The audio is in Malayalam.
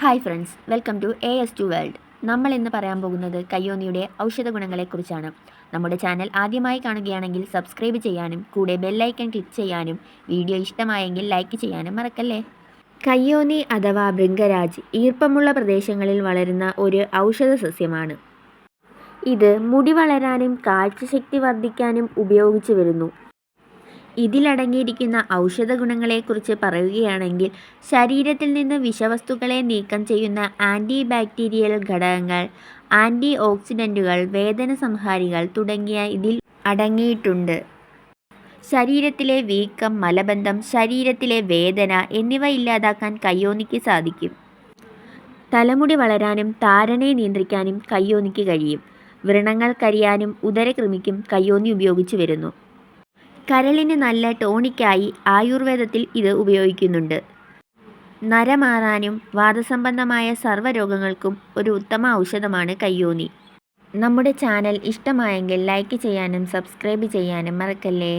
Hi friends welcome to A S two world നമ്മൾ ഇന്ന് പറയാൻ പോകുന്നത് കയ്യോന്നിയുടെ ഔഷധ ഗുണങ്ങളെക്കുറിച്ചാണ്. നമ്മുടെ ചാനൽ ആദ്യമായി കാണുകയാണെങ്കിൽ സബ്സ്ക്രൈബ് ചെയ്യാനും കൂടെ ബെല്ലൈക്കൺ ക്ലിക്ക് ചെയ്യാനും വീഡിയോ ഇഷ്ടമായെങ്കിൽ ലൈക്ക് ചെയ്യാനും മറക്കല്ലേ? കയ്യോന്നി അഥവാ ഭൃംഗരാജ് ഈർപ്പമുള്ള പ്രദേശങ്ങളിൽ വളരുന്ന ഒരു ഔഷധ സസ്യമാണ്. ഇത് മുടി വളരാനും കാഴ്ചശക്തി വർദ്ധിക്കാനും ഉപയോഗിച്ചു വരുന്നു. ഇതിലടങ്ങിയിരിക്കുന്ന ഔഷധ ഗുണങ്ങളെക്കുറിച്ച് പറയുകയാണെങ്കിൽ ശരീരത്തിൽ നിന്ന് വിഷവസ്തുക്കളെ നീക്കം ചെയ്യുന്ന ആന്റി ബാക്ടീരിയൽ ഘടകങ്ങൾ ആന്റി ഓക്സിഡന്റുകൾ വേദന സംഹാരികൾ തുടങ്ങിയ ഇതിൽ അടങ്ങിയിട്ടുണ്ട്. ശരീരത്തിലെ വീക്കം മലബന്ധം ശരീരത്തിലെ വേദന എന്നിവ ഇല്ലാതാക്കാൻ കയ്യോന്നിക്ക് സാധിക്കും. തലമുടി വളരാനും താരനെ നിയന്ത്രിക്കാനും കയ്യോന്നിക്ക് കഴിയും. വ്രണങ്ങൾ കരിയാനും ഉദരകൃമിക്കും കയ്യോന്നി ഉപയോഗിച്ചു വരുന്നു. കരളിന് നല്ല ടോണിക്കായി ആയുർവേദത്തിൽ ഇത് ഉപയോഗിക്കുന്നുണ്ട്. നരമാറാനും വാദസംബന്ധമായ സർവരോഗങ്ങൾക്കും ഒരു ഉത്തമ ഔഷധമാണ് കയ്യോന്നി. നമ്മുടെ ചാനൽ ഇഷ്ടമായെങ്കിൽ ലൈക്ക് ചെയ്യാനും സബ്സ്ക്രൈബ് ചെയ്യാനും മറക്കല്ലേ?